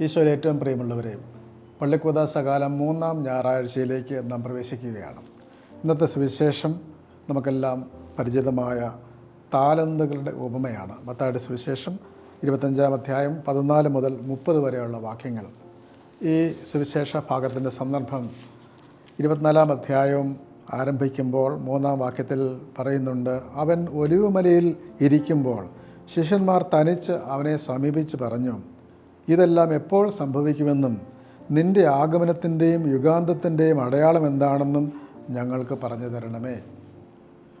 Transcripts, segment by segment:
ഈശോയിൽ ഏറ്റവും പ്രിയമുള്ളവരെ പള്ളിക്കൂത സകാലം മൂന്നാം ഞായറാഴ്ചയിലേക്ക് നാം പ്രവേശിക്കുകയാണ്. ഇന്നത്തെ സുവിശേഷം നമുക്കെല്ലാം പരിചിതമായ താലന്തുകളുടെ ഉപമയാണ്. മത്തായുടെ സുവിശേഷം ഇരുപത്തഞ്ചാം അധ്യായം പതിനാല് മുതൽ മുപ്പത് വരെയുള്ള വാക്യങ്ങൾ. ഈ സുവിശേഷ ഭാഗത്തിന്റെ സന്ദർഭം ഇരുപത്തിനാലാം അധ്യായവും ആരംഭിക്കുമ്പോൾ മൂന്നാം വാക്യത്തിൽ പറയുന്നുണ്ട് അവൻ ഒലിവുമലയിൽ ഇരിക്കുമ്പോൾ ശിഷ്യന്മാർ തനിച്ച് അവനെ സമീപിച്ച് പറഞ്ഞു ഇതെല്ലാം എപ്പോൾ സംഭവിക്കുമെന്നും നിന്റെ ആഗമനത്തിന്റെയും യുഗാന്തത്തിന്റെയും അടയാളം എന്താണെന്നും ഞങ്ങൾക്ക് പറഞ്ഞു തരണമേ.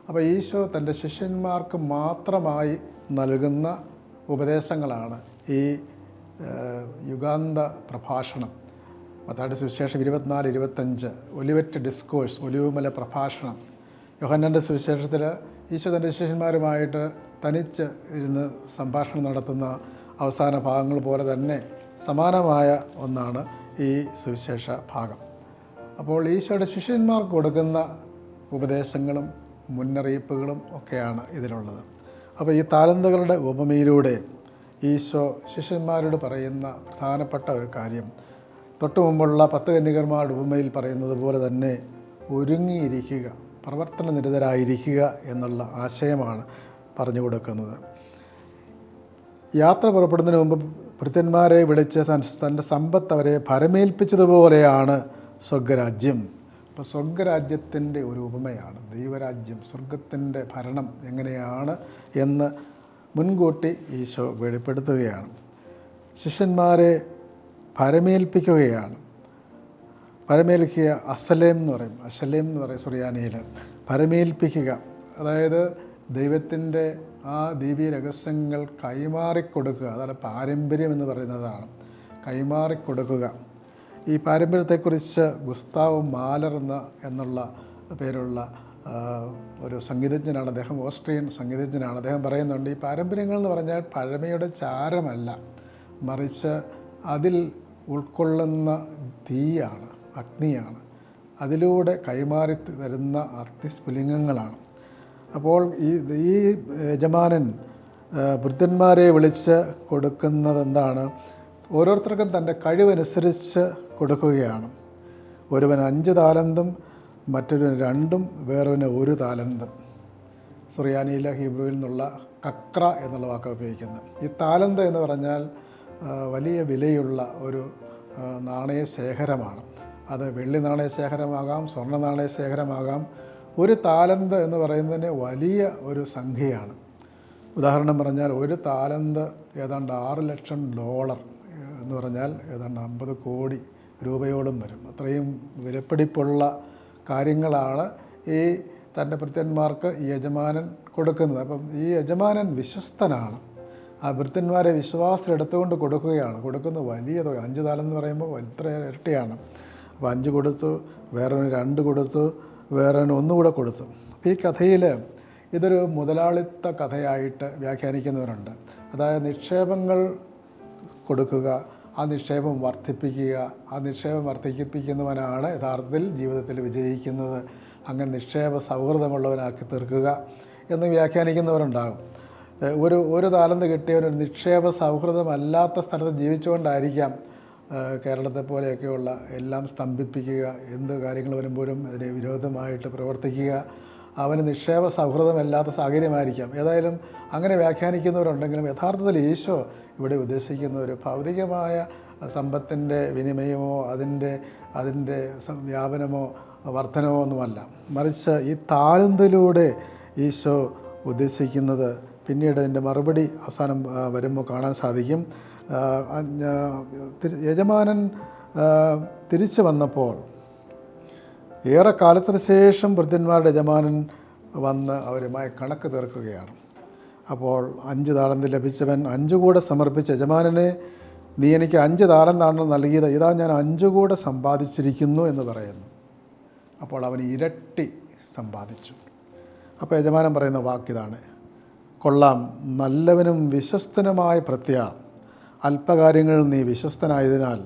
അപ്പോൾ ഈശോ തന്റെ ശിഷ്യന്മാർക്ക് മാത്രമായി നൽകുന്ന ഉപദേശങ്ങളാണ് ഈ യുഗാന്ത പ്രഭാഷണം. മത്താടി സുവിശേഷം ഇരുപത്തിനാല് ഇരുപത്തഞ്ച് ഒലിവറ്റ് ഡിസ്കോഴ്സ് ഒലിവുമല പ്രഭാഷണം. യോഹന്നന്റെ സുവിശേഷത്തിൽ ഈശോ തന്റെ ശിഷ്യന്മാരുമായിട്ട് തനിച്ച് ഇരുന്ന് സംഭാഷണം നടത്തുന്ന അവസാന ഭാഗങ്ങൾ പോലെ തന്നെ സമാനമായ ഒന്നാണ് ഈ സുവിശേഷ ഭാഗം. അപ്പോൾ ഈശോയുടെ ശിഷ്യന്മാർക്ക് കൊടുക്കുന്ന ഉപദേശങ്ങളും മുന്നറിയിപ്പുകളും ഒക്കെയാണ് ഇതിലുള്ളത്. അപ്പോൾ ഈ താലന്തുകളുടെ ഉപമയിലൂടെ ഈശോ ശിഷ്യന്മാരോട് പറയുന്ന പ്രധാനപ്പെട്ട ഒരു കാര്യം തൊട്ടു മുമ്പുള്ള പത്ത് കന്യകന്മാരുടെ ഉപമയിൽ പറയുന്നത് പോലെ തന്നെ ഒരുങ്ങിയിരിക്കുക പ്രവർത്തന നിരതരായിരിക്കുക എന്നുള്ള ആശയമാണ് പറഞ്ഞു കൊടുക്കുന്നത്. യാത്ര പുറപ്പെടുന്നതിന് മുമ്പ് ഭൃത്യന്മാരെ വിളിച്ച് തൻ- തന്റെ സമ്പത്ത് അവരെ ഭരമേൽപ്പിച്ചതുപോലെയാണ് സ്വർഗരാജ്യം. അപ്പോൾ സ്വർഗരാജ്യത്തിന്റെ ഒരു ഉപമയാണ്. ദൈവരാജ്യം സ്വർഗത്തിന്റെ ഭരണം എങ്ങനെയാണ് എന്ന് മുൻകൂട്ടി ഈശോ വെളിപ്പെടുത്തുകയാണ്. ശിഷ്യന്മാരെ ഭരമേൽപ്പിക്കുകയാണ്. പരമേൽക്കുക അസലേം എന്ന് പറയും. അസലേം എന്ന് പറയും സുറിയാനിയിൽ ഭരമേൽപ്പിക്കുക. അതായത് ദൈവത്തിന്റെ ആ ദിവ്യ രഹസ്യങ്ങൾ കൈമാറിക്കൊടുക്കുക. അതാണ് പാരമ്പര്യം എന്ന് പറയുന്നതാണ്. കൈമാറിക്കൊടുക്കുക. ഈ പാരമ്പര്യത്തെക്കുറിച്ച് ഗുസ്താവ് മാലർ എന്ന എന്നുള്ള പേരുള്ള ഒരു സംഗീതജ്ഞനാണ് അദ്ദേഹം ഓസ്ട്രിയൻ സംഗീതജ്ഞനാണ്. അദ്ദേഹം പറയുന്നുണ്ട് ഈ പാരമ്പര്യങ്ങൾ എന്ന് പറഞ്ഞാൽ പഴമയുടെ ചാരമല്ല മറിച്ച് അതിൽ ഉൾക്കൊള്ളുന്ന തീയാണ് അഗ്നിയാണ്. അതിലൂടെ കൈമാറി തരുന്ന അഗ്നിസ്ഫുലിംഗങ്ങളാണ്. അപ്പോൾ ഈ ഈ യജമാനൻ വൃദ്ധന്മാരെ വിളിച്ച് കൊടുക്കുന്നത് എന്താണ് ഓരോരുത്തർക്കും തന്റെ കഴിവനുസരിച്ച് കൊടുക്കുകയാണ്. ഒരുവൻ അഞ്ച് താലന്തും മറ്റൊരുവൻ രണ്ടും വേറൊരു ഒരു താലന്തും. സുറിയാനിയിലെ ഹീബ്രുവിൽ നിന്നുള്ള കക്ര എന്നുള്ള വാക്ക് ഉപയോഗിക്കുന്നത്. ഈ താലന്ത് എന്ന് പറഞ്ഞാൽ വലിയ വിലയുള്ള ഒരു നാണയ ശേഖരമാണ്. അത് വെള്ളി നാണയ ശേഖരമാകാം സ്വർണ നാണയ ശേഖരമാകാം ഒരു താലന്ത് എന്ന് പറയുന്നതിന് വലിയ ഒരു സംഖ്യയാണ്. ഉദാഹരണം പറഞ്ഞാൽ ഒരു താലന്ത് ഏതാണ്ട് ആറ് ലക്ഷം ഡോളർ എന്ന് പറഞ്ഞാൽ ഏതാണ്ട് അമ്പത് കോടി രൂപയോളം വരും. അത്രയും വിലപ്പിടിപ്പുള്ള കാര്യങ്ങളാണ് ഈ തന്റെ ഭൃത്യന്മാർക്ക് ഈ യജമാനൻ കൊടുക്കുന്നത്. അപ്പം ഈ യജമാനൻ വിശ്വസ്തനാണ്. ആ ഭൃത്യന്മാരെ എടുത്തുകൊണ്ട് കൊടുക്കുകയാണ്. കൊടുക്കുന്ന വലിയ തുക അഞ്ച് താലം എന്ന് പറയുമ്പോൾ ഇത്ര ഇരട്ടിയാണ്. അപ്പോൾ അഞ്ച് കൊടുത്തു വേറൊന്ന് രണ്ട് കൊടുത്തു വേറൊന്ന് ഒന്നുകൂടെ കൊടുത്തു. ഈ കഥയിൽ ഇതൊരു മുതലാളിത്ത കഥയായിട്ട് വ്യാഖ്യാനിക്കുന്നവരുണ്ട്. അതായത് നിക്ഷേപങ്ങൾ കൊടുക്കുക ആ നിക്ഷേപം വർദ്ധിപ്പിക്കുക ആ നിക്ഷേപം വർദ്ധിപ്പിക്കുന്നവനാണ് യഥാർത്ഥത്തിൽ ജീവിതത്തിൽ വിജയിക്കുന്നത്. അങ്ങനെ നിക്ഷേപ സൗഹൃദമുള്ളവനാക്കി തീർക്കുക എന്ന് വ്യാഖ്യാനിക്കുന്നവരുണ്ടാകും. ഒരു ഒരു താലന്ത് കിട്ടിയവൻ ഒരു നിക്ഷേപ സൗഹൃദമല്ലാത്ത സ്ഥലത്ത് ജീവിച്ചുകൊണ്ടായിരിക്കാം കേരളത്തെ പോലെയൊക്കെയുള്ള എല്ലാം സ്തംഭിപ്പിക്കുക എന്ത് കാര്യങ്ങൾ വരുമ്പോഴും അതിന് വിരോധമായിട്ട് പ്രവർത്തിക്കുക അവന് നിക്ഷേപ സൗഹൃദമല്ലാത്ത സാഹചര്യമായിരിക്കാം. ഏതായാലും അങ്ങനെ വ്യാഖ്യാനിക്കുന്നവരുണ്ടെങ്കിലും യഥാർത്ഥത്തിൽ ഈശോ ഇവിടെ ഉദ്ദേശിക്കുന്ന ഒരു ഭൗതികമായ സമ്പത്തിന്റെ വിനിമയമോ അതിന്റെ അതിന്റെ വ്യാപനമോ വർധനമോ ഒന്നുമല്ല. മറിച്ച് ഈ താലന്തിലൂടെ ഈശോ ഉദ്ദേശിക്കുന്നത് പിന്നീട് അതിന്റെ മറുപടി അവസാനം വരുമ്പോൾ കാണാൻ സാധിക്കും. യജമാനൻ തിരിച്ചു വന്നപ്പോൾ ഏറെ കാലത്തിന് ശേഷം വൃദ്ധന്മാരുടെ യജമാനൻ വന്ന് അവരുമായി കണക്ക് തീർക്കുകയാണ്. അപ്പോൾ അഞ്ച് താളന്ത് ലഭിച്ചവൻ അഞ്ചു കൂടെ സമർപ്പിച്ച യജമാനനെ നീ എനിക്ക് അഞ്ച് താളം താളന്താണ് നൽകിയത്. ഇതാ ഞാൻ അഞ്ചു കൂടെ സമ്പാദിച്ചിരിക്കുന്നു എന്ന് പറയുന്നു. അപ്പോൾ അവൻ ഇരട്ടി സമ്പാദിച്ചു. അപ്പോൾ യജമാനൻ പറയുന്ന വാക്കിതാണ് കൊള്ളാം. നല്ലവനും വിശ്വസ്തനുമായ പ്രത്യ അല്പകാര്യങ്ങൾ നീ വിശ്വസ്തനായതിനാൽ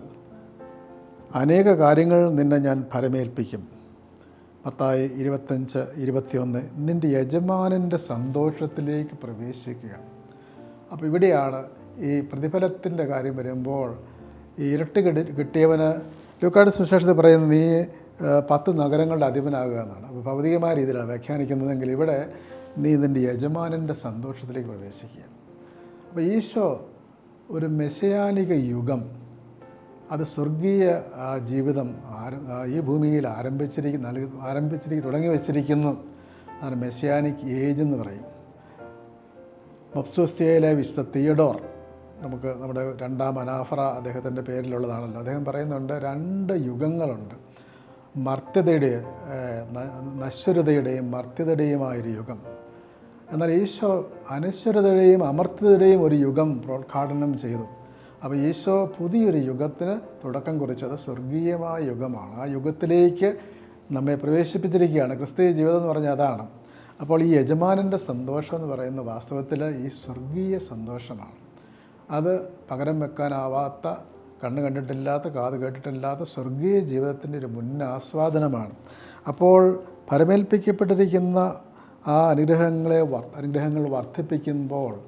അനേക കാര്യങ്ങൾ നിന്നെ ഞാൻ ഫലമേൽപ്പിക്കും പത്തായി ഇരുപത്തഞ്ച് ഇരുപത്തിയൊന്ന് നിന്റെ യജമാനന്റെ സന്തോഷത്തിലേക്ക് പ്രവേശിക്കുക. അപ്പോൾ ഇവിടെയാണ് ഈ പ്രതിഫലത്തിന്റെ കാര്യം വരുമ്പോൾ ഈ ഇരട്ടി കിട്ടി കിട്ടിയവന് ലൂക്കാട് സുവിശേഷത്തിൽ പറയുന്നത് നീ പത്ത് നഗരങ്ങളുടെ അധിപനാകുക എന്നാണ്. അപ്പോൾ ഭൗതികമായ രീതിയിലാണ് വ്യാഖ്യാനിക്കുന്നതെങ്കിൽ ഇവിടെ നീ നിന്റെ യജമാനന്റെ സന്തോഷത്തിലേക്ക് പ്രവേശിക്കുക. അപ്പോൾ ഈശോ ഒരു മെസ്സിയാനിക യുഗം. അത് സ്വർഗീയ ജീവിതം ഈ ഭൂമിയിൽ ആരംഭിച്ചിരിക്കുന്ന ആരംഭിച്ചിരിക്കും തുടങ്ങി വച്ചിരിക്കുന്നു അതാണ് മെസ്സിയാനിക് ഏജ് എന്ന് പറയും. മപ്സോസ്തിയയിലെ വിശുദ്ധ തിയഡോർ നമുക്ക് നമ്മുടെ രണ്ടാം അനാഫറ അദ്ദേഹത്തിന്റെ പേരിലുള്ളതാണല്ലോ. അദ്ദേഹം പറയുന്നുണ്ട് രണ്ട് യുഗങ്ങളുണ്ട്. മർത്യതയുടെ നശ്വരതയുടെയും മർത്യതയുടെയുമായൊരു യുഗം. എന്നാൽ ഈശോ അനശ്വരതയുടെയും അമർത്തതയുടെയും ഒരു യുഗം പ്രോദ്ഘാടനം ചെയ്തു. അപ്പോൾ ഈശോ പുതിയൊരു യുഗത്തിന് തുടക്കം കുറിച്ചത് സ്വർഗീയമായ യുഗമാണ്. ആ യുഗത്തിലേക്ക് നമ്മെ പ്രവേശിപ്പിച്ചിരിക്കുകയാണ്. ക്രിസ്തീയ ജീവിതം എന്ന് പറഞ്ഞാൽ അതാണ്. അപ്പോൾ ഈ യജമാനന്റെ സന്തോഷം എന്ന് പറയുന്ന വാസ്തവത്തിൽ ഈ സ്വർഗീയ സന്തോഷമാണ്. അത് പകരം വെക്കാനാവാത്ത കണ്ണ് കണ്ടിട്ടില്ലാത്ത കാത് കേട്ടിട്ടില്ലാത്ത സ്വർഗീയ ജീവിതത്തിന്റെ ഒരു മുന്നാസ്വാദനമാണ്. അപ്പോൾ പരമേൽപ്പിക്കപ്പെട്ടിരിക്കുന്ന ആ അനുഗ്രഹങ്ങളെ അനുഗ്രഹങ്ങൾ വർദ്ധിപ്പിക്കുമ്പോൾ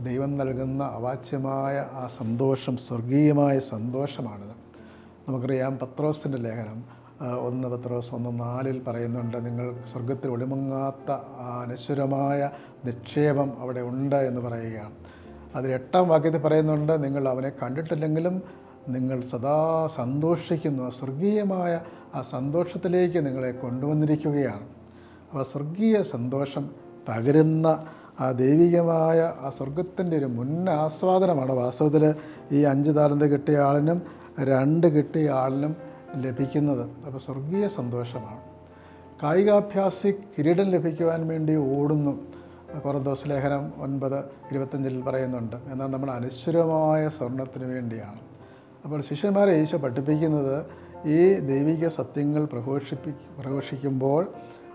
ദൈവം നൽകുന്ന അവാച്യമായ ആ സന്തോഷം സ്വർഗീയമായ സന്തോഷമാണിത്. നമുക്കറിയാം പത്രോസിന്റെ ലേഖനം ഒന്ന് പത്രോസ് ഒന്ന് നാലിൽ പറയുന്നുണ്ട് നിങ്ങൾ സ്വർഗത്തിൽ ഒളിമുങ്ങാത്ത ആ അനശ്വരമായ നിക്ഷേപം അവിടെ ഉണ്ട് എന്ന് പറയുകയാണ്. അതിൽ എട്ടാം വാക്യത്തിൽ പറയുന്നുണ്ട് നിങ്ങൾ അവനെ കണ്ടിട്ടില്ലെങ്കിലും നിങ്ങൾ സദാ സന്തോഷിക്കുന്നു. ആ സ്വർഗീയമായ ആ സന്തോഷത്തിലേക്ക് നിങ്ങളെ കൊണ്ടുവന്നിരിക്കുകയാണ്. അപ്പോൾ സ്വർഗീയ സന്തോഷം പകരുന്ന ആ ദൈവികമായ ആ സ്വർഗത്തിന്റെ ഒരു മുൻ ആസ്വാദനമാണ് വാസ്തവത്തിൽ ഈ അഞ്ച് താരന്ത് കിട്ടിയ ആളിനും രണ്ട് കിട്ടിയ ആളിനും ലഭിക്കുന്നത് അപ്പോൾ സ്വർഗീയ സന്തോഷമാണ്. കായികാഭ്യാസി കിരീടം ലഭിക്കുവാൻ വേണ്ടി ഓടുന്നു. കൊറന്തോസ് ലേഖനം ഒൻപത് ഇരുപത്തഞ്ചിൽ പറയുന്നുണ്ട്. എന്നാൽ നമ്മൾ അനശ്വരമായ സ്വർണത്തിന് വേണ്ടിയാണ്. അപ്പോൾ ശിഷ്യന്മാരെ ഈശോ പഠിപ്പിക്കുന്നത് ഈ ദൈവിക സത്യങ്ങൾ പ്രഘോഷിപ്പി പ്രഘോഷിക്കുമ്പോൾ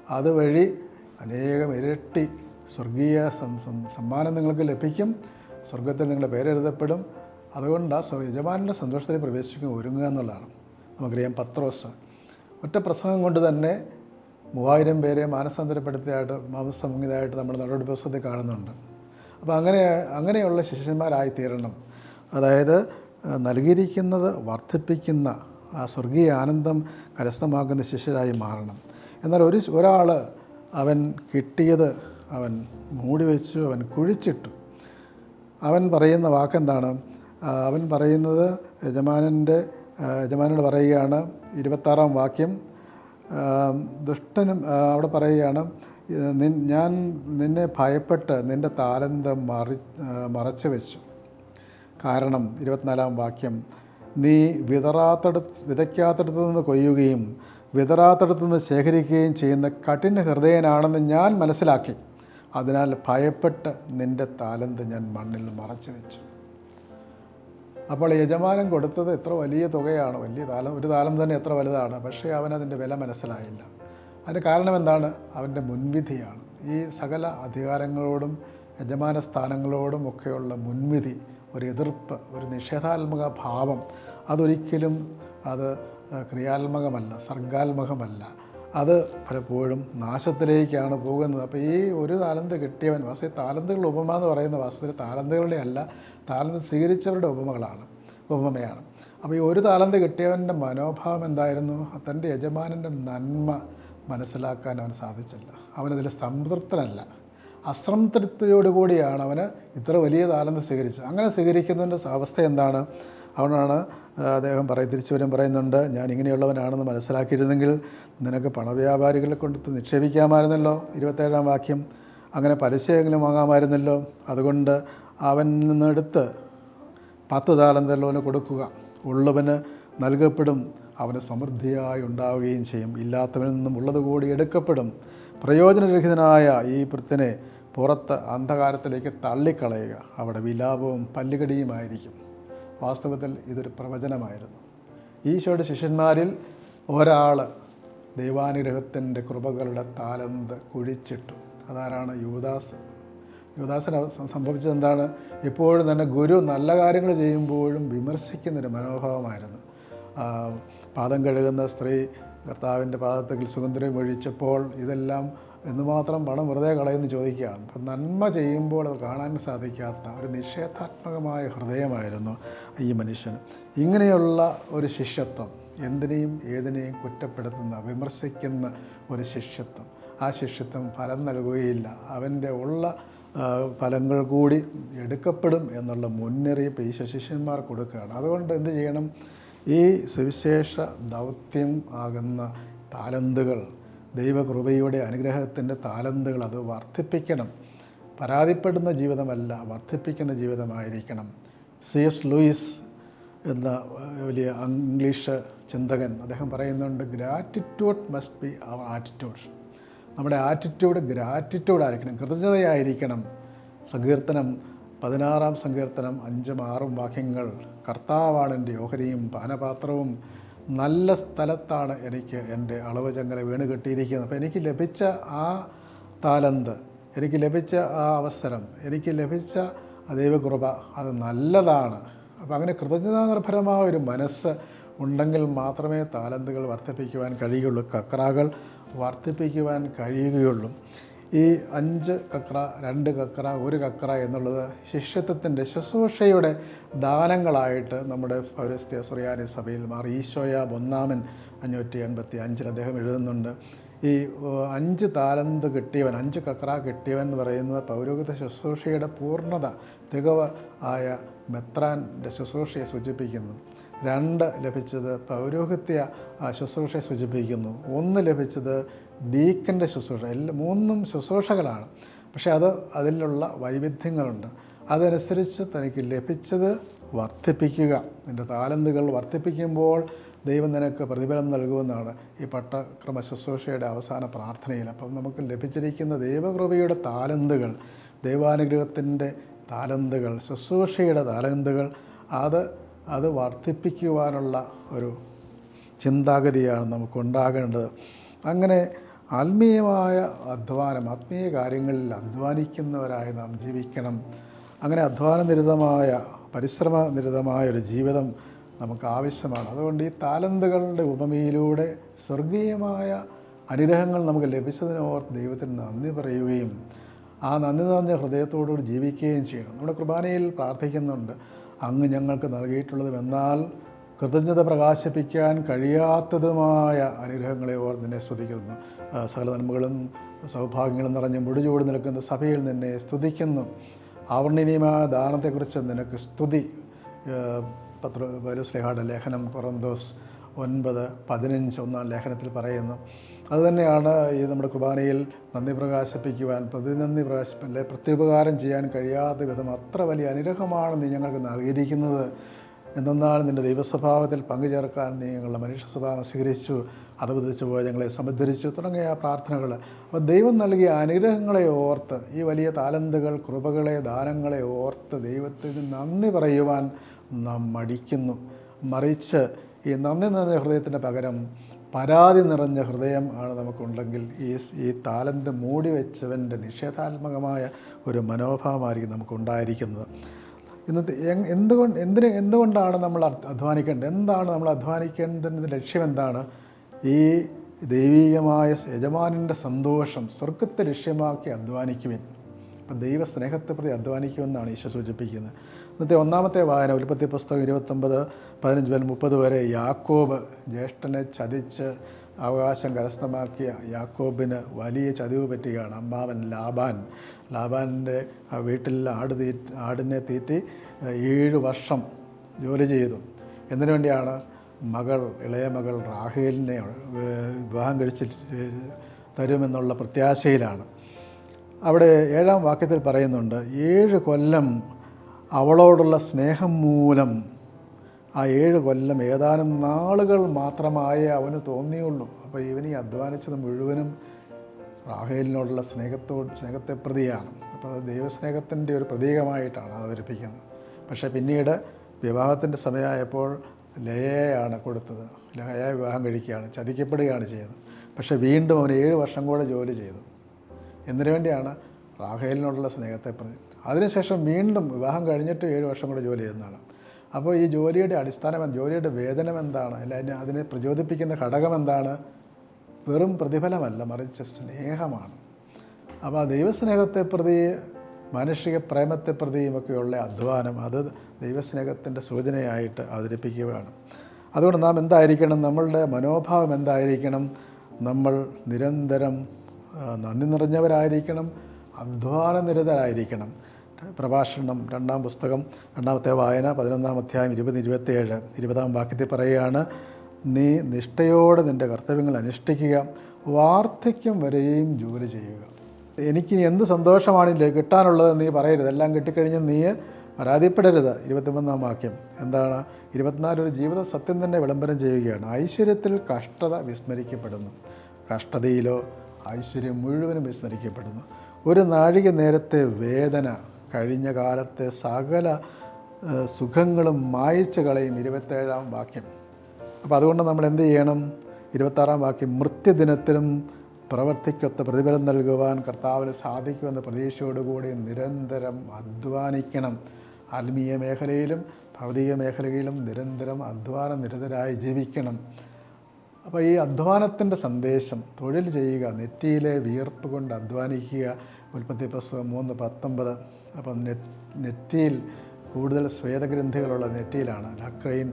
അതുവഴി അനേകം ഇരട്ടി സ്വർഗീയ സമ്മാനം നിങ്ങൾക്ക് ലഭിക്കും. സ്വർഗത്തിൽ നിങ്ങളുടെ പേരെഴുതപ്പെടും അതുകൊണ്ട് ആ യജമാനന്റെ സന്തോഷത്തിൽ പ്രവേശിക്കും ഒരുങ്ങുക എന്നുള്ളതാണ്. നമുക്കറിയാം പത്രോസ്. ഒറ്റ പ്രസംഗം കൊണ്ട് തന്നെ മൂവായിരം പേരെ മാനസാന്തരപ്പെടുത്തിയായിട്ട് മാംസം നമ്മുടെ നടപടി പുസ്തകത്തിൽ കാണുന്നുണ്ട്. അപ്പോൾ അങ്ങനെ അങ്ങനെയുള്ള ശിഷ്യന്മാരായി തീരണം അതായത് നൽകിയിരിക്കുന്നത് വർദ്ധിപ്പിക്കുന്ന ആ സ്വർഗീയ ആനന്ദം കരസ്ഥമാക്കുന്ന ശിഷ്യരായി മാറണം. എന്നാൽ ഒരു ഒരാൾ അവൻ കിട്ടിയത് അവൻ മൂടി വെച്ചു അവൻ കുഴിച്ചിട്ടു. അവൻ പറയുന്ന വാക്കെന്താണ്? അവൻ പറയുന്നത് യജമാനന്റെ യജമാനോട് പറയുകയാണ് ഇരുപത്താറാം വാക്യം. ദുഷ്ടനും അവിടെ പറയുകയാണ് നിൻ- ഞാൻ നിന്നെ ഭയപ്പെട്ട് നിന്റെ താലന്ത മറി മറച്ചു വെച്ചു. കാരണം ഇരുപത്തിനാലാം വാക്യം നീ വിതറാത്തടത്ത് വിതയ്ക്കാത്തടത്തു നിന്ന് കൊയ്യുകയും വിതറാത്തടത്തു നിന്ന് ശേഖരിക്കുകയും ചെയ്യുന്ന കഠിന ഹൃദയനാണെന്ന് ഞാൻ മനസ്സിലാക്കി. അതിനാൽ ഭയപ്പെട്ട് നിന്റെ താലന്ത് ഞാൻ മണ്ണിൽ മറച്ചു വെച്ചു. അപ്പോൾ യജമാനൻ കൊടുത്തത് എത്ര വലിയ തുകയാണ്. വലിയ താലം ഒരു താലം തന്നെ എത്ര വലുതാണ്. പക്ഷേ അവനതിന്റെ വില മനസ്സിലായില്ല. അതിന് കാരണം എന്താണ്? അവന്റെ മുൻവിധിയാണ്. ഈ സകല അധികാരങ്ങളോടും യജമാന സ്ഥാനങ്ങളോടും ഒക്കെയുള്ള മുൻവിധി ഒരു എതിർപ്പ് ഒരു നിഷേധാത്മക ഭാവം അതൊരിക്കലും അത് ക്രിയാത്മകമല്ല സർഗാത്മകമല്ല. അത് പലപ്പോഴും നാശത്തിലേക്കാണ് പോകുന്നത്. അപ്പോൾ ഈ ഒരു താലന്ത് കിട്ടിയവൻ വാസ്തവ താലന്തുകളുടെ ഉപമ എന്ന് പറയുന്ന വാസ്തവത്തിൽ താലന്തുകളുടെ അല്ല താലന്ത് സ്വീകരിച്ചവരുടെ ഉപമകളാണ് ഉപമയാണ്. അപ്പോൾ ഈ ഒരു താലന്ത് കിട്ടിയവന്റെ മനോഭാവം എന്തായിരുന്നു? തന്റെ യജമാനന്റെ നന്മ മനസ്സിലാക്കാൻ അവന് സാധിച്ചില്ല. അവനതിൽ സംതൃപ്തനല്ല. അസംതൃപ്തിയോടുകൂടിയാണ് അവന് ഇത്ര വലിയ താലന്ത് സ്വീകരിച്ചത്. അങ്ങനെ സ്വീകരിക്കുന്നതിന്റെ അവസ്ഥ എന്താണ്? അതുകൊണ്ടാണ് അദ്ദേഹം പറയും തിരിച്ചു വരും പറയുന്നുണ്ട് ഞാൻ ഇങ്ങനെയുള്ളവനാണെന്ന് മനസ്സിലാക്കിയിരുന്നെങ്കിൽ നിനക്ക് പണവ്യാപാരികളെ കൊണ്ട് നിക്ഷേപിക്കാമായിരുന്നല്ലോ ഇരുപത്തേഴാം വാക്യം. അങ്ങനെ പലിശയെങ്കിലും വാങ്ങാമായിരുന്നല്ലോ. അതുകൊണ്ട് അവൻ നിന്നെടുത്ത് പത്ത് താലന്തല്ലോന് കൊടുക്കുക. ഉള്ളവന് നൽകപ്പെടും അവന് സമൃദ്ധിയായി ഉണ്ടാവുകയും ചെയ്യും. ഇല്ലാത്തവനിൽ നിന്നും ഉള്ളത് കൂടി എടുക്കപ്പെടും. പ്രയോജനരഹിതനായ ഈ വൃത്തിനെ പുറത്ത് അന്ധകാരത്തിലേക്ക് തള്ളിക്കളയുക. അവിടെ വിലാപവും പല്ലുകടിയുമായിരിക്കും. വാസ്തവത്തിൽ ഇതൊരു പ്രവചനമായിരുന്നു. ഈശോയുടെ ശിഷ്യന്മാരിൽ ഒരാൾ ദൈവാനുഗ്രഹത്തിന്റെ കൃപകളുടെ താലന്ത് കുഴിച്ചിട്ടു. അതാരാണ്? യുവദാസ് യുവദാസിന് സംഭവിച്ചത് എന്താണ്? എപ്പോഴും തന്നെ ഗുരു നല്ല കാര്യങ്ങൾ ചെയ്യുമ്പോഴും വിമർശിക്കുന്നൊരു മനോഭാവമായിരുന്നു. പാദം കഴുകുന്ന സ്ത്രീ കർത്താവിന്റെ പാദത്തിൽ സുഗന്ധരം ഒഴിച്ചപ്പോൾ ഇതെല്ലാം എന്തുമാത്രം പണം വെറുതെ കളയെന്ന് ചോദിക്കുകയാണ്. അപ്പം നന്മ ചെയ്യുമ്പോൾ അത് കാണാൻ സാധിക്കാത്ത ഒരു നിഷേധാത്മകമായ ഹൃദയമായിരുന്നു ഈ മനുഷ്യന് ഇങ്ങനെയുള്ള ഒരു ശിഷ്യത്വം എന്തിനേയും ഏതിനേയും കുറ്റപ്പെടുത്തുന്ന വിമർശിക്കുന്ന ഒരു ശിഷ്യത്വം. ആ ശിഷ്യത്വം ഫലം നൽകുകയില്ല. അവന്റെ ഉള്ള ഫലങ്ങൾ കൂടി എടുക്കപ്പെടും എന്നുള്ള മുന്നറിയിപ്പ് ഈ ശിഷ്യന്മാർ കൊടുക്കുകയാണ്. അതുകൊണ്ട് എന്ത് ചെയ്യണം? ഈ സുവിശേഷ ദൗത്യം ആകുന്ന താലന്തുകൾ ദൈവകൃപയുടെ അനുഗ്രഹത്തിന്റെ താലന്തുകൾ അത് വർദ്ധിപ്പിക്കണം. പരാതിപ്പെടുന്ന ജീവിതമല്ല വർദ്ധിപ്പിക്കുന്ന ജീവിതമായിരിക്കണം. സി എസ് ലൂയിസ് എന്ന വലിയ ഇംഗ്ലീഷ് ചിന്തകൻ അദ്ദേഹം പറയുന്നുണ്ട് gratitude must be our attitude നമ്മുടെ ആറ്റിറ്റ്യൂഡ് ഗ്രാറ്റിറ്റ്യൂഡ് ആയിരിക്കണം കൃതജ്ഞതയായിരിക്കണം. സങ്കീർത്തനം പതിനാറാം സങ്കീർത്തനം അഞ്ചും ആറും വാക്യങ്ങൾ കർത്താവാണ് എന്റെ ഓഹരിയും പാനപാത്രവും നല്ല സ്ഥലത്താണ് എനിക്ക് എന്റെ അളവ് ചങ്ങല വീണ് കിട്ടിയിരിക്കുന്നത്. അപ്പോൾ എനിക്ക് ലഭിച്ച ആ താലന്ത് എനിക്ക് ലഭിച്ച ആ അവസരം എനിക്ക് ലഭിച്ച ആ ദൈവകൃപ അത് നല്ലതാണ്. അപ്പോൾ അങ്ങനെ കൃതജ്ഞതാനിർഭരമായ ഒരു മനസ്സ് ഉണ്ടെങ്കിൽ മാത്രമേ താലന്തുകൾ വർദ്ധിപ്പിക്കുവാൻ കഴിയുള്ളൂ കക്രാകൾ വർദ്ധിപ്പിക്കുവാൻ കഴിയുകയുള്ളൂ. ഈ അഞ്ച് കക്ര രണ്ട് കക്ര ഒരു കക്ര എന്നുള്ളത് ശിഷ്യത്വത്തിന്റെ ശുശ്രൂഷയുടെ ദാനങ്ങളായിട്ട് നമ്മുടെ പൗരസ്ത്യ സുറിയാനി സഭയിൽ മാറി. ഈശോയ ഒന്നാമൻ അഞ്ഞൂറ്റി എൺപത്തി അഞ്ചിൽ അദ്ദേഹം എഴുതുന്നുണ്ട്. ഈ അഞ്ച് താലന്ത് കിട്ടിയവൻ അഞ്ച് കക്ര കിട്ടിയവൻ എന്ന് പറയുന്നത് പൗരോഹിത ശുശ്രൂഷയുടെ പൂർണത തികവ് ആയ മെത്രാന്റെ ശുശ്രൂഷയെ സൂചിപ്പിക്കുന്നു. രണ്ട് ലഭിച്ചത് പൗരോഹിത്യ ശുശ്രൂഷയെ സൂചിപ്പിക്കുന്നു. ഒന്ന് ലഭിച്ചത് ഡീക്കന്റെ ശുശ്രൂഷ എല്ലാ മൂന്നും ശുശ്രൂഷകളാണ്. പക്ഷേ അത് അതിലുള്ള വൈവിധ്യങ്ങളുണ്ട്. അതനുസരിച്ച് തനിക്ക് ലഭിച്ചത് വർദ്ധിപ്പിക്കുക. നിന്റെ താലന്തുകൾ വർദ്ധിപ്പിക്കുമ്പോൾ ദൈവം നിനക്ക് പ്രതിഫലം നൽകുമെന്നാണ് ഈ പട്ടക്രമ ശുശ്രൂഷയുടെ അവസാന പ്രാർത്ഥനയിൽ. അപ്പം നമുക്ക് ലഭിച്ചിരിക്കുന്ന ദൈവകൃപയുടെ താലന്തുകൾ ദൈവാനുഗ്രഹത്തിന്റെ താലന്തുകൾ ശുശ്രൂഷയുടെ താലന്തുകൾ അത് അത് വർദ്ധിപ്പിക്കുവാനുള്ള ഒരു ചിന്താഗതിയാണ് നമുക്കുണ്ടാകേണ്ടത്. അങ്ങനെ ആത്മീയമായ അധ്വാനം ആത്മീയ കാര്യങ്ങളിൽ അധ്വാനിക്കുന്നവരായി നാം ജീവിക്കണം. അങ്ങനെ അധ്വാന നിരതമായ പരിശ്രമ നിരതമായ ഒരു ജീവിതം നമുക്ക് ആവശ്യമാണ്. അതുകൊണ്ട് ഈ താലന്തുകളുടെ ഉപമയിലൂടെ സ്വർഗീയമായ അനുഗ്രഹങ്ങൾ നമുക്ക് ലഭിച്ചതിനോർത്ത് ദൈവത്തിന് നന്ദി പറയുകയും ആ നന്ദി നിറഞ്ഞ ഹൃദയത്തോടുകൂടി ജീവിക്കുകയും ചെയ്യണം. നമ്മുടെ കുർബാനയിൽ പ്രാർത്ഥിക്കുന്നുണ്ട്. അങ്ങ് ഞങ്ങൾക്ക് നൽകിയിട്ടുള്ളതും എന്നാൽ കൃതജ്ഞത പ്രകാശിപ്പിക്കാൻ കഴിയാത്തതുമായ അനുഗ്രഹങ്ങളെ ഓർ നിന്നെ സ്തുതിക്കുന്നു. സകല നന്മകളും സൗഭാഗ്യങ്ങളും നിറഞ്ഞ് മുടിചൂടി നിൽക്കുന്ന സഭയിൽ നിന്നെ സ്തുതിക്കുന്നു. ആവർണനീയമായ ദാനത്തെക്കുറിച്ച് നിനക്ക് സ്തുതി. പത്ര ബലുസ്ലേഹയുടെ ലേഖനം കൊറന്തോസ് ഒൻപത് പതിനഞ്ച് ഒന്നാം ലേഖനത്തിൽ പറയുന്നു. അതുതന്നെയാണ് ഈ നമ്മുടെ കുർബാനയിൽ നന്ദി പ്രകാശിപ്പിക്കുവാൻ പ്രതിനന്ദി പ്രകാശിപ്പിക്കാൻ അല്ലെ പ്രത്യുപകാരം ചെയ്യാൻ കഴിയാത്ത വിധം അത്ര വലിയ അനുഗ്രഹമാണ് നീ ഞങ്ങൾക്ക് നൽകിയിരിക്കുന്നത്. എന്നാൽ നിന്റെ ദൈവസ്വഭാവത്തിൽ പങ്കുചേർക്കാൻ നീ ഞങ്ങളുടെ മനുഷ്യ സ്വഭാവം സ്വീകരിച്ചു അത് വിധിച്ചു പോയി ഞങ്ങളെ സമുദ്ധരിച്ചു തുടങ്ങിയ പ്രാർത്ഥനകൾ. അപ്പോൾ ദൈവം നൽകിയ അനുഗ്രഹങ്ങളെ ഓർത്ത് ഈ വലിയ താലന്തുകൾ കൃപകളെ ദാനങ്ങളെ ഓർത്ത് ദൈവത്തിന് നന്ദി പറയുവാൻ നാം മടിക്കുന്നു. മറിച്ച് ഈ നന്ദി നിറഞ്ഞ ഹൃദയത്തിന് പകരം പരാതി നിറഞ്ഞ ഹൃദയം ആണ് നമുക്കുണ്ടെങ്കിൽ ഈ ഈ താലന്ത് മൂടി വെച്ചവന്റെ നിഷേധാത്മകമായ ഒരു മനോഭാവമായിരിക്കും നമുക്കുണ്ടായിരിക്കുന്നത്. ഇന്നത്തെ എന്തുകൊണ്ട് എന്തിന് എന്തുകൊണ്ടാണ് നമ്മൾ അധ്വാ- അധ്വാനിക്കേണ്ടത്? എന്താണ് നമ്മൾ അധ്വാനിക്കേണ്ടതിന്റെ ലക്ഷ്യം എന്താണ്? ഈ ദൈവീകമായ യജമാനന്റെ സന്തോഷം സ്വർഗത്തെ ലക്ഷ്യമാക്കി അധ്വാനിക്കുവിൻ. അപ്പം ദൈവസ്നേഹത്തെ പ്രതി അധ്വാനിക്കുമെന്നാണ് ഈശോ സൂചിപ്പിക്കുന്നത്. ഇന്നത്തെ ഒന്നാമത്തെ വായന ഉൽപ്പത്തി പുസ്തകം ഇരുപത്തൊമ്പത് പതിനഞ്ച് മുതൽ മുപ്പത് വരെ യാക്കോബ് ജ്യേഷ്ഠനെ ചതിച്ച് അവകാശം കരസ്ഥമാക്കിയ യാക്കോബിന് വലിയ ചതിവ് പറ്റുകയാണ്. അമ്മാവൻ ലാബാൻ. ലാബാന്റെ ആ വീട്ടിൽ ആട് തീ ആടിനെ തീറ്റി ഏഴ് വർഷം ജോലി ചെയ്തു. എന്തിനു വേണ്ടിയാണ്? മകൾ ഇളയ മകൾ റാഹേലിനെ വിവാഹം കഴിച്ച് തരുമെന്നുള്ള പ്രത്യാശയിലാണ്. അവിടെ ഏഴാം വാക്യത്തിൽ പറയുന്നുണ്ട് ഏഴ് കൊല്ലം അവളോടുള്ള സ്നേഹം മൂലം ആ ഏഴ് കൊല്ലം ഏതാനും നാളുകൾ മാത്രമായേ അവന് തോന്നിയുള്ളൂ. അപ്പോൾ ഇവനീ അധ്വാനിച്ചത് മുഴുവനും റാഹേലിനോടുള്ള സ്നേഹത്തോട് സ്നേഹത്തെ പ്രതിയാണ് അപ്പോൾ അത് ദൈവസ്നേഹത്തിന്റെ ഒരു പ്രതീകമായിട്ടാണ് അവതരിപ്പിക്കുന്നത്. പക്ഷേ പിന്നീട് വിവാഹത്തിന്റെ സമയമായപ്പോൾ ലയയാണ് കൊടുത്തത്. ലയ വിവാഹം കഴിക്കുകയാണ് ചതിക്കപ്പെടുകയാണ് ചെയ്തത്. പക്ഷേ വീണ്ടും അവൻ ഏഴ് വർഷം കൂടെ ജോലി ചെയ്തു. എന്തിനു വേണ്ടിയാണ് റാഹേലിനോടുള്ള സ്നേഹത്തെ പ്രതി അതിനുശേഷം വീണ്ടും വിവാഹം കഴിഞ്ഞിട്ട് ഏഴ് വർഷം കൂടെ ജോലി ചെയ്യുന്നതാണ്. അപ്പോൾ ഈ ജോലിയുടെ അടിസ്ഥാനം? ജോലിയുടെ വേതനം എന്താണ് അല്ല അതിനെ പ്രചോദിപ്പിക്കുന്ന ഘടകം എന്താണ് വെറും പ്രതിഫലമല്ല മറിച്ച് സ്നേഹമാണ്. അപ്പോൾ ആ ദൈവസ്നേഹത്തെ പ്രതി മാനുഷിക പ്രേമത്തെ പ്രതിയുമൊക്കെയുള്ള അധ്വാനം അത് ദൈവസ്നേഹത്തിന്റെ സൂചനയായിട്ട് അവതരിപ്പിക്കുകയാണ്. അതുകൊണ്ട് നാം എന്തായിരിക്കണം? നമ്മളുടെ മനോഭാവം എന്തായിരിക്കണം? നമ്മൾ നിരന്തരം നന്ദി നിറഞ്ഞവരായിരിക്കണം? അധ്വാന നിരതരായിരിക്കണം? പ്രഭാഷണം രണ്ടാം പുസ്തകം രണ്ടാമത്തെ വായന പതിനൊന്നാം അധ്യായം ഇരുപത് ഇരുപത്തേഴ് ഇരുപതാം വാക്യത്തിൽ പറയുകയാണ് നീ നിഷ്ഠയോടെ നിന്റെ കർത്തവ്യങ്ങൾ അനുഷ്ഠിക്കുക വാർദ്ധക്യം വരെയും ജോലി ചെയ്യുക. എനിക്ക് എന്ത് സന്തോഷമാണ് കിട്ടാനുള്ളത് നീ പറയരുത്. എല്ലാം കിട്ടിക്കഴിഞ്ഞ് നീ പരാതിപ്പെടരുത്. ഇരുപത്തിമൂന്നാം വാക്യം. എന്താണ്? ഇരുപത്തിനാല് ഒരു ജീവിത സത്യം തന്നെ വിളംബരം ചെയ്യുകയാണ്. ഐശ്വര്യത്തിൽ കഷ്ടത വിസ്മരിക്കപ്പെടുന്നു. കഷ്ടതയിലോ ഐശ്വര്യം മുഴുവനും വിസ്മരിക്കപ്പെടുന്നു. ഒരു നാഴിക നേരത്തെ വേദന കഴിഞ്ഞ കാലത്തെ സകല സുഖങ്ങളും മായിച്ചു കളയും. ഇരുപത്തേഴാം വാക്യം. അപ്പോൾ അതുകൊണ്ട് നമ്മൾ എന്ത് ചെയ്യണം? ഇരുപത്താറാം വാക്യം മൃത്യുദിനത്തിലും പ്രവർത്തിക്കൊത്ത പ്രതിഫലം നൽകുവാൻ കർത്താവിന് സാധിക്കുമെന്ന പ്രതീക്ഷയോടുകൂടി നിരന്തരം അധ്വാനിക്കണം. ആത്മീയ മേഖലയിലും ഭൗതിക മേഖലയിലും നിരന്തരം അധ്വാന നിരതരായി ജീവിക്കണം. അപ്പോൾ ഈ അധ്വാനത്തിന്റെ സന്ദേശം തൊഴിൽ ചെയ്യുക നെറ്റിയിലെ വിയർപ്പ് കൊണ്ട് അധ്വാനിക്കുക. ഉൽപ്പത്തി പുസ്തകം മൂന്ന് പത്തൊമ്പത്. അപ്പം നെറ്റ് നെറ്റിയിൽ കൂടുതൽ സ്വേദഗ്രന്ഥികളുള്ള നെറ്റിയിലാണ്. ലക്രൈൻ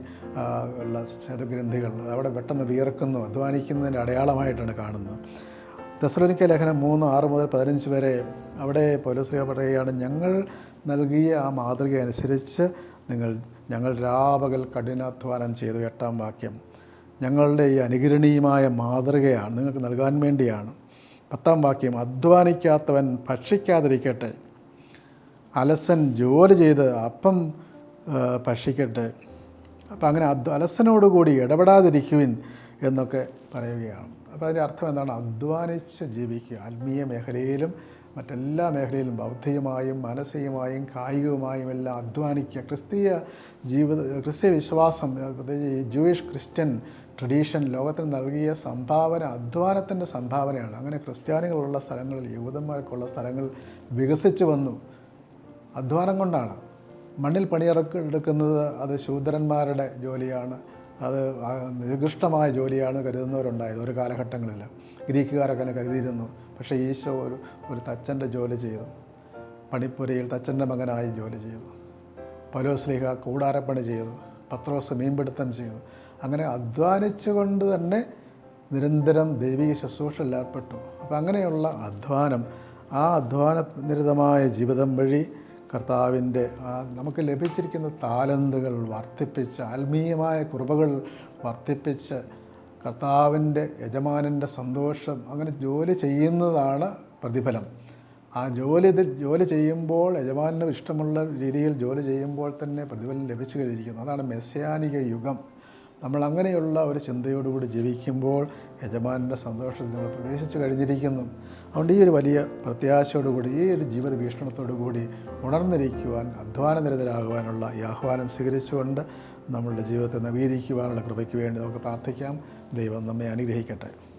ഉള്ള സ്വേദഗ്രന്ഥികൾ അവിടെ പെട്ടെന്ന് വിയർക്കുന്നു അധ്വാനിക്കുന്നതിന്റെ അടയാളമായിട്ടാണ് കാണുന്നത്. തെസ്ലോനിക്ക ലേഖനം മൂന്ന് ആറ് മുതൽ പതിനഞ്ച് വരെ അവിടെ പോലീസ് പറയുകയാണ് ഞങ്ങൾ നൽകിയ ആ മാതൃക അനുസരിച്ച് നിങ്ങൾ ഞങ്ങൾ രാപകൽ കഠിനാധ്വാനം ചെയ്തു. എട്ടാം വാക്യം. ഞങ്ങളുടെ ഈ അനുകരണീയമായ മാതൃകയാണ് നിങ്ങൾക്ക് നൽകാൻ വേണ്ടിയാണ്. പത്താം വാക്യം. അധ്വാനിക്കാത്തവൻ ഭക്ഷിക്കാതിരിക്കട്ടെ. അലസൻ ജോലി ചെയ്ത് അപ്പം ഭക്ഷിക്കട്ടെ. അപ്പം അങ്ങനെ അലസനോടുകൂടി ഇടപെടാതിരിക്കുവിൻ എന്നൊക്കെ പറയുകയാണ്. അപ്പോൾ അതിന്റെ അർത്ഥം എന്താണ്? അധ്വാനിച്ച് ജീവിക്കുക. ആത്മീയ മേഖലയിലും മറ്റെല്ലാ മേഖലയിലും ബൗദ്ധികമായും മാനസികമായും കായികവുമായും എല്ലാം അധ്വാനിക്കുക. ക്രിസ്തീയ ജീവിത ക്രിസ്തീയ വിശ്വാസം പ്രത്യേകിച്ച് ഈ ജൂയിഷ് ക്രിസ്ത്യൻ ട്രഡീഷൻ ലോകത്തിന് നൽകിയ സംഭാവന അധ്വാനത്തിന്റെ സംഭാവനയാണ്. അങ്ങനെ ക്രിസ്ത്യാനികളുള്ള സ്ഥലങ്ങളിൽ യൂതന്മാർക്കുള്ള സ്ഥലങ്ങൾ വികസിച്ചു വന്നു. അധ്വാനം കൊണ്ടാണ്. മണ്ണിൽ പണിയിറക്ക് എടുക്കുന്നത് അത് ശൂദ്രന്മാരുടെ ജോലിയാണ്. അത് നികൃഷ്ടമായ ജോലിയാണ് കരുതുന്നവരുണ്ടായത് ഒരു കാലഘട്ടങ്ങളിൽ. ഗ്രീക്കുകാരൊക്കെ തന്നെ കരുതിയിരുന്നു. പക്ഷേ ഈശോ ഒരു ഒരു തച്ചന്റെ ജോലി ചെയ്തു. പണിപ്പുരയിൽ തച്ചന്റെ മകനായി ജോലി ചെയ്തു. പലോസ്ലിഹ കൂടാരപ്പണി ചെയ്തു. പത്രോസ് മീൻപിടുത്തം ചെയ്തു. അങ്ങനെ അധ്വാനിച്ചുകൊണ്ട് തന്നെ നിരന്തരം ദൈവിക ശുശ്രൂഷയിൽ ഏർപ്പെട്ടു. അങ്ങനെയുള്ള അധ്വാനം ആ അധ്വാന നിരതമായ ജീവിതം വഴി കർത്താവിന്റെ നമുക്ക് ലഭിച്ചിരിക്കുന്ന താലന്തുകൾ വർദ്ധിപ്പിച്ച് ആത്മീയമായ കൃപകൾ വർദ്ധിപ്പിച്ച് കർത്താവിന്റെ യജമാനന്റെ സന്തോഷം അങ്ങനെ ജോലി ചെയ്യുന്നതാണ് പ്രതിഫലം. ആ ജോലി ജോലി ചെയ്യുമ്പോൾ യജമാനന് ഇഷ്ടമുള്ള രീതിയിൽ ജോലി ചെയ്യുമ്പോൾ തന്നെ പ്രതിഫലം ലഭിച്ചു കഴിഞ്ഞിരിക്കുന്നു. അതാണ് മെസ്സിയാനിക യുഗം. നമ്മൾ അങ്ങനെയുള്ള ഒരു ചിന്തയോടുകൂടി ജീവിക്കുമ്പോൾ യജമാനന്റെ സന്തോഷത്തിൽ നമ്മൾ പ്രവേശിച്ചു കഴിഞ്ഞിരിക്കുന്നു. അതുകൊണ്ട് ഈ ഒരു വലിയ പ്രത്യാശയോടുകൂടി ഈ ഒരു ജീവിത വീക്ഷണത്തോടുകൂടി ഉണർന്നിരിക്കുവാൻ അധ്വാനനിരതരാകുവാനുള്ള ഈ ആഹ്വാനം സ്വീകരിച്ചുകൊണ്ട് നമ്മളുടെ ജീവിതത്തെ നവീകരിക്കുവാനുള്ള കൃപയ്ക്ക് വേണ്ടി നമുക്ക് പ്രാർത്ഥിക്കാം. ദൈവം നമ്മെ അനുഗ്രഹിക്കട്ടെ.